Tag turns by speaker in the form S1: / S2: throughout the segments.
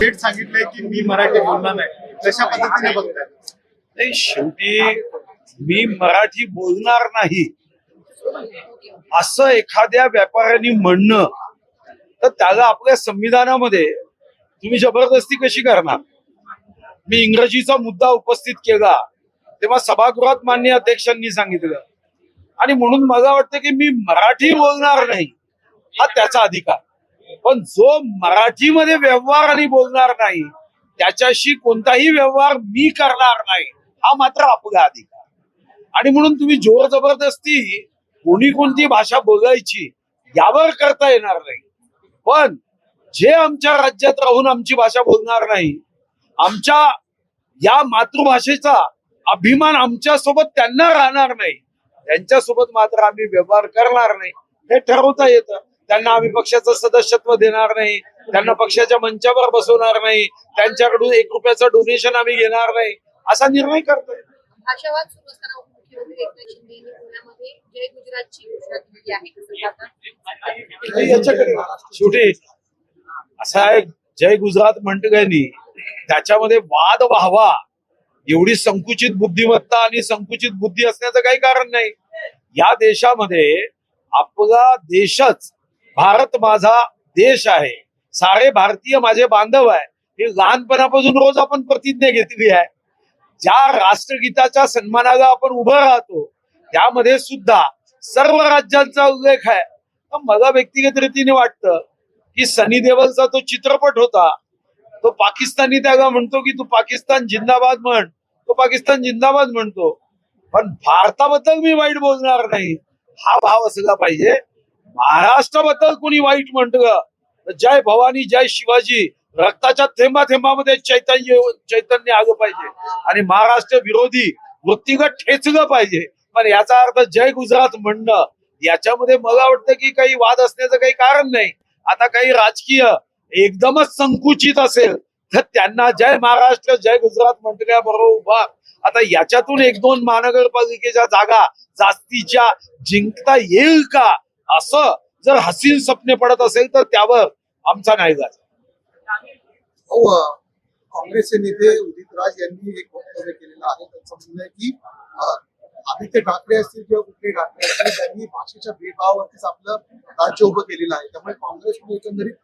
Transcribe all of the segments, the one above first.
S1: थेट सांगितलंय की मी मराठी बोलणार नाही. कशा पद्धतीने बघताय?
S2: नाही शेवटी मी मराठी बोलणार नाही. असं एखाद्या व्यापाऱ्यांनी म्हणणं तर त्याला आपल्या संविधानामध्ये तुम्ही जबरदस्ती कशी करणार? मी इंग्रजीचा मुद्दा उपस्थित केला तेव्हा सभागृहात मान्य अध्यक्षांनी सांगितलं. आणि म्हणून मला वाटतं की मी मराठी बोलणार नाही. हा त्याचा अधिकार. पण जो मराठीमध्ये व्यवहार आणि बोलणार नाही त्याच्याशी कोणताही व्यवहार मी करणार नाही हा मात्र आपला अधिकार. आणि म्हणून तुम्ही जोर जबरदस्ती कोणी कोणती भाषा बोलायची यावर करता येणार नाही. पण जे आमच्या राज्यात राहून आमची भाषा बोलणार नाही आमच्या या मातृभाषेचा अभिमान आमच्यासोबत त्यांना राहणार नाही. त्यांच्यासोबत मात्र आम्ही व्यवहार करणार नाही हे ठरवता येतं. त्यांना आम्ही पक्षाचं सदस्यत्व देणार नाही. त्यांना पक्षाच्या मंचावर बसवणार नाही. त्यांच्याकडून एक रुपयाचं डोनेशन आम्ही घेणार नाही. असा निर्णय करतोय.
S3: भाषावाद सुरू असताना उपमुख्यमंत्री एकनाथ शिंदे यांनी पुण्यामध्ये जय गुजरातची घोषणा केली आहे.
S2: याच्याकडे शेवटी असा आहे जय गुजरात म्हणते त्याच्यामध्ये वाद व्हावा. एवढी संकुचित बुद्धिमत्ता आणि संकुचित बुद्धी असण्याचं काही कारण नाही. या देशामध्ये आपला देशच भारत माझा देश आहे. सारे भारतीय माझे बांधव आहे. हे लहानपणापासून रोज आपण प्रतिज्ञा घेतली आहे. ज्या राष्ट्रगीताच्या सन्मानाला आपण उभं राहतो त्यामध्ये सुद्धा सर्व राज्यांचा उल्लेख आहे. तर मला व्यक्तिगत रीतीने वाटतं की सनी देवलचा तो चित्रपट होता तो पाकिस्तानी त्याला म्हणतो की तू पाकिस्तान जिंदाबाद म्हण तो पाकिस्तान जिंदाबाद म्हणतो. पण भारताबद्दल मी वाईट बोलणार नाही. हा भाव असला पाहिजे. महाराष्ट्राबद्दल कोणी वाईट म्हणतं तर जय भवानी जय शिवाजी. रक्ताच्या थेंबा थेंबामध्ये चैतन्य चैतन्य आलं पाहिजे. आणि महाराष्ट्र विरोधी वृत्तीगत ठेचलं पाहिजे. पण याचा अर्थ जय गुजरात म्हणणं. याच्यामध्ये मला वाटतं की काही वाद असण्याचं काही कारण नाही. आता काही राजकीय एकदमच संकुचित असेल तर त्यांना जय महाराष्ट्र जय गुजरात म्हटल्याबरोबर उभा. आता याच्यातून एक दोन महानगरपालिकेच्या जागा जास्तीच्या जिंकता येईल का? असं जर हसीन स्वप्ने पडत असेल तर त्यावर आमचा नाही जात
S1: काँग्रेसचे नेते उदित राज यांनी एक वक्तव्य केलेलं आहे. त्यांचं म्हणणं आहे की आदित्य ठाकरे असतील किंवा कुठले ठाकरे असतील त्यांनी भाषेच्या भेदभावावरतीच आपलं राज्य उभं केलेलं आहे. त्यामुळे काँग्रेसने एकंदरीत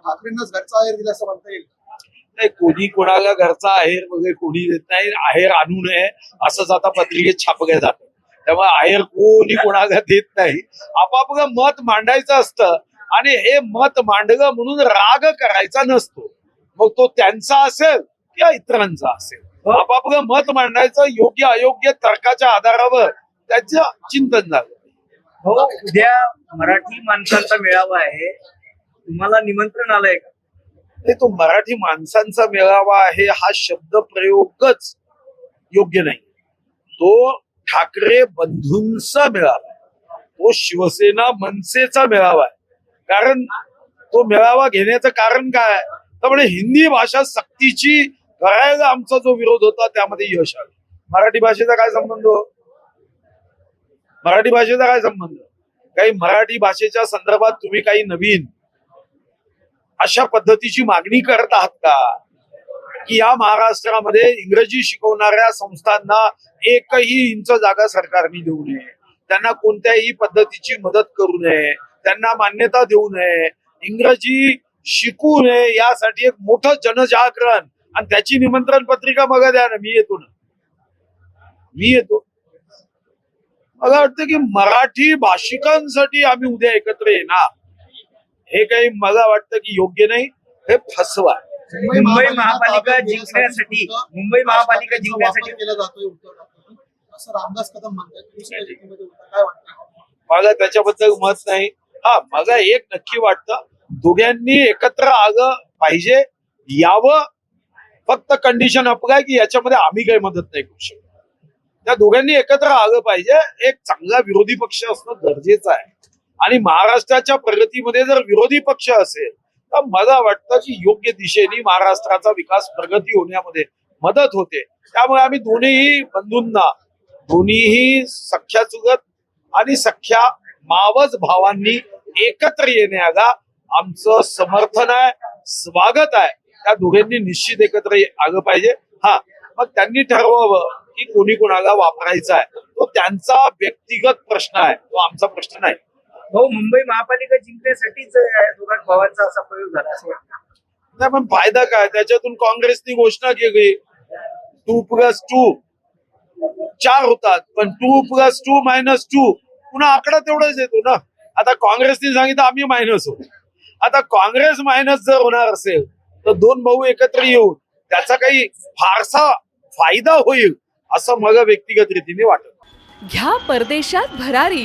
S1: ठाकरेंनाच घरचा आहेर दिला असं म्हणता येईल.
S2: नाही कोणी कोणाला घरचा आहेर वगैरे कोणी देत नाही आहेर आणू नये असंच आता पत्रिकेत छापलं जातं त्यामुळे आहेर कोणी कोणाला देत नाही. आपापलं मत मांडायचं असतं आणि हे मत मांडलं म्हणून राग करायचा नसतो. मग तो त्यांचा असेल किंवा इतरांचा असेल. आपापलं मत मांडायचं योग्य अयोग्य तर्काच्या आधारावर त्याचं चिंतन झालं.
S4: हो उद्या मराठी माणसांचा मेळावा आहे. तुम्हाला निमंत्रण आलंय का?
S2: नाही तो मराठी माणसांचा मेळावा आहे हा शब्द प्रयोगच योग्य नाही. तो ठाकरे बंधूंचा मेळावा तो शिवसेना मनसेचा मेळावा आहे. कारण तो मेळावा घेण्याचं कारण काय तर म्हणजे हिंदी भाषा सक्तीची करायला आमचा जो विरोध होता त्यामध्ये यश आलं. मराठी भाषेचा काय संबंध? मराठी भाषेचा काय संबंध? काही मराठी भाषेच्या संदर्भात तुम्ही काही नवीन अशा पद्धतीची मागणी करत आहात का? की या महाराष्ट्रामध्ये इंग्रजी शिकवणाऱ्या संस्थांना एकही इंच जागा सरकारने देऊ नये. त्यांना कोणत्याही पद्धतीची मदत करू नये. त्यांना मान्यता देऊ नये. इंग्रजी शिकू नये यासाठी एक मोठं जनजागरण आणि त्याची निमंत्रण पत्रिका मग द्या ना मी येतो ना. मी येतो. मला वाटतं की मराठी भाषिकांसाठी आम्ही उद्या एकत्र येणार. हे काही मला वाटतं की योग्य नाही हे फसवा.
S4: मुंबई महापालिका जिंकण्यासाठी मुंबई महापालिका जिंकण्यासाठी
S1: केला जातोय असं रामदास कदम म्हणतात.
S2: मला त्याच्याबद्दल मत नाही. हा मला एक नक्की वाटतं दोघांनी एकत्र आलं पाहिजे. यावं फक्त कंडिशन अप्लाय की याच्यामध्ये आम्ही काही मदत नाही करू शकत. त्या दोघांनी एकत्र आलं पाहिजे. एक चांगला विरोधी पक्ष असणं गरजेचं आहे. आणि महाराष्ट्राच्या प्रगतीमध्ये जर विरोधी पक्ष असेल तर मला वाटतं की योग्य दिशेने महाराष्ट्राचा विकास प्रगती होण्यामध्ये मदत होते. त्यामुळे आम्ही दोन्हीही बंधूंना दोन्हीही सख्या चुगत आणि सख्या मावज भावांनी एकत्र येण्याला आमचं समर्थन आहे स्वागत आहे. त्या दोघांनी निश्चित एकत्र आलं पाहिजे. हा मग त्यांनी ठरवावं की कोणी कोणाला वापरायचा आहे. तो त्यांचा व्यक्तिगत प्रश्न आहे. तो आमचा प्रश्न नाही.
S4: भाऊ मुंबई महापालिका जिंकण्यासाठीच या दोघांत भावांचा असा प्रयोग झाला असं
S2: नाही पण फायदा काय? त्याच्यातून काँग्रेसनी घोषणा केली. Two plus two. चार होतात पण two plus two minus two. पुन्हा आकडा तेवढाच येतो ना. आता काँग्रेसने सांगितलं आम्ही मायनस होऊ. आता काँग्रेस मायनस जर होणार असेल तर दोन भाऊ एकत्र येऊन त्याचा काही फारसा फायदा होईल असं मला व्यक्तिगत रीतीने वाटत.
S5: घ्या परदेशात भरारी.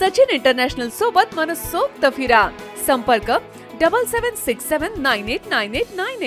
S5: सचिन इंटरनॅशनल सोबत मनसोक्त फिरा. संपर्क double seven six seven nine eight nine eight nine eight